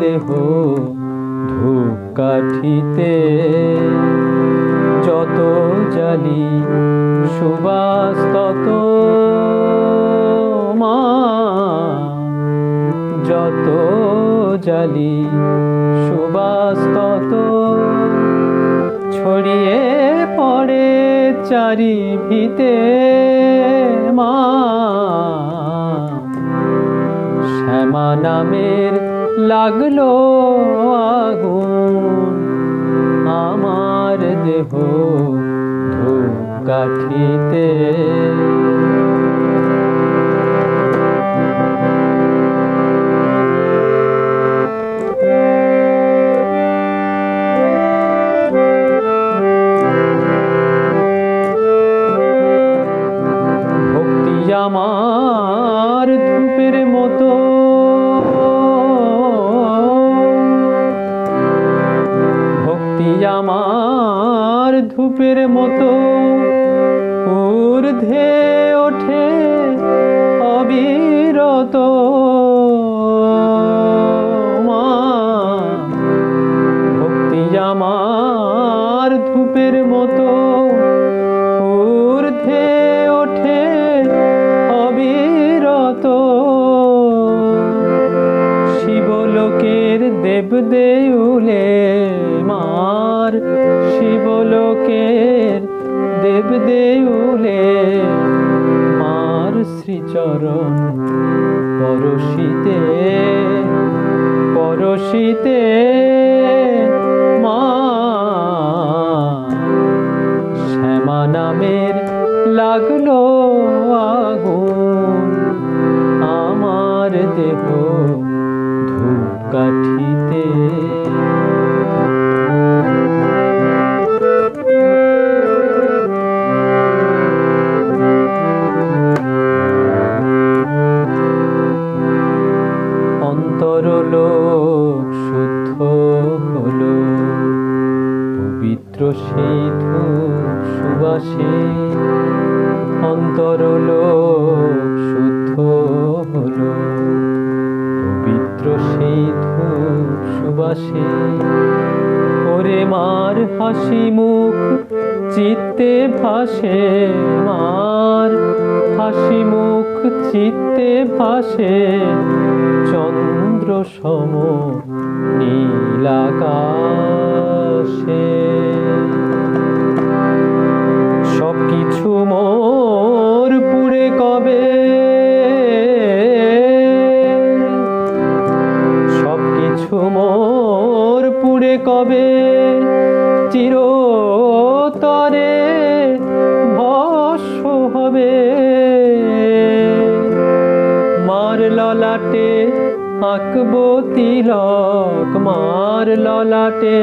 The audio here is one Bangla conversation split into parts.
দেহ ধূপ কাঠিতে যত জালি সুবাস, তত মা। যত জালি সুবাস, তত ছড়িয়ে পড়ে চারি ভিতে মা। শ্যামা নামের লাগল আগুন। আমার দেহ ধূপ মতো ঊর্ধ্বে ওঠে অবিরত। মা, ভক্তি আমার ধূপের মতো ঊর্ধ্বে ওঠে অবিরত। শিবলোকের দেব দেউলে মার শিবলোকের পরশিতে মা। শ্যামা নামের লাগল আগুন। আমার দেহ ধূপ কাঠিতে সেই ধূপ সুবাসে অন্তরলোক শুদ্ধ হলো পবিত্র সেই ধূপ সুবাসে ওরে মার হাসি মুখ চিত্তে ভাসে মার হাসি মুখ চিত্তে ভাসে চন্দ্র সম নীলাকাশে সব কিছু মোর পুড়ে কবে? সব কিছু মোর পুড়ে কবে? চিরতরে ভস্য হবে। মার ললাটে আঁকবো তিলক, মার ললাটে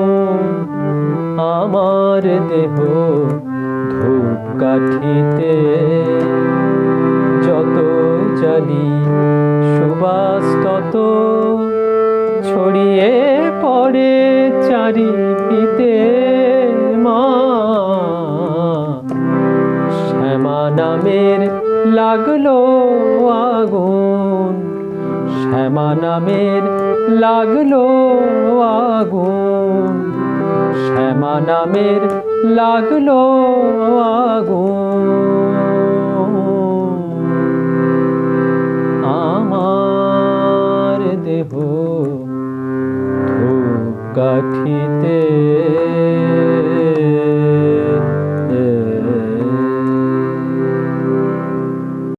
আমার দেহ ধূপ কাঠিতে। যত জালি সুবাস, তত ছড়িয়ে পড়ে চারিপিতে মা। শ্যামা নামের লাগল আগুন, শ্যামা নামের লাগল আগুন। শ্যামা নামের লাগল আগুন। আমার দেহ কাঠিতে